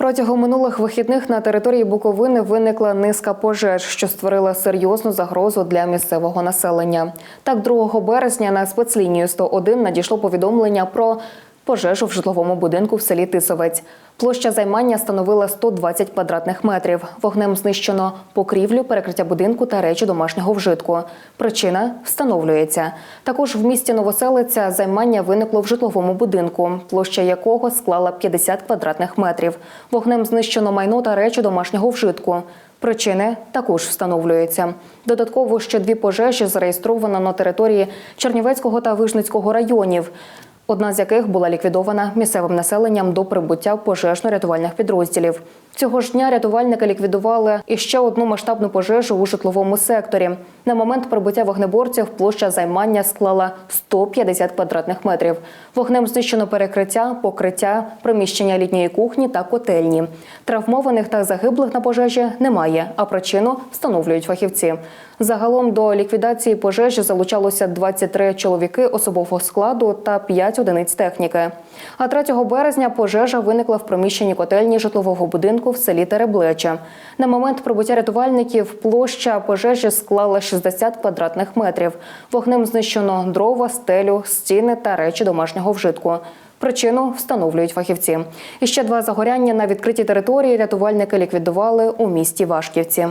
Протягом минулих вихідних на території Буковини виникла низка пожеж, що створила серйозну загрозу для місцевого населення. Так, 2 березня на спецлінію 101 надійшло повідомлення про пожежу в житловому будинку в селі Тисовець. Площа займання становила 120 квадратних метрів. Вогнем знищено покрівлю, перекриття будинку та речі домашнього вжитку. Причина встановлюється. Також в місті Новоселиця займання виникло в житловому будинку, площа якого склала 50 квадратних метрів. Вогнем знищено майно та речі домашнього вжитку. Причини також встановлюються. Додатково ще дві пожежі зареєстровано на території Чернівецького та Вижницького районів. Одна з яких була ліквідована місцевим населенням до прибуття пожежно-рятувальних підрозділів. Цього ж дня рятувальники ліквідували іще одну масштабну пожежу у житловому секторі. На момент прибуття вогнеборців площа займання склала 150 квадратних метрів. Вогнем знищено перекриття, покриття, приміщення літньої кухні та котельні. Травмованих та загиблих на пожежі немає, а причину встановлюють фахівці. Загалом до ліквідації пожежі залучалося 23 чоловіки особового складу та 5 одиниць техніки. А 3 березня пожежа виникла в приміщенні котельні житлового будинку в селі Тереблече. На момент прибуття рятувальників площа пожежі склала 60 квадратних метрів. Вогнем знищено дрова, стелю, стіни та речі домашнього вжитку. Причину встановлюють фахівці. І ще два загоряння на відкритій території рятувальники ліквідували у місті Вашківці.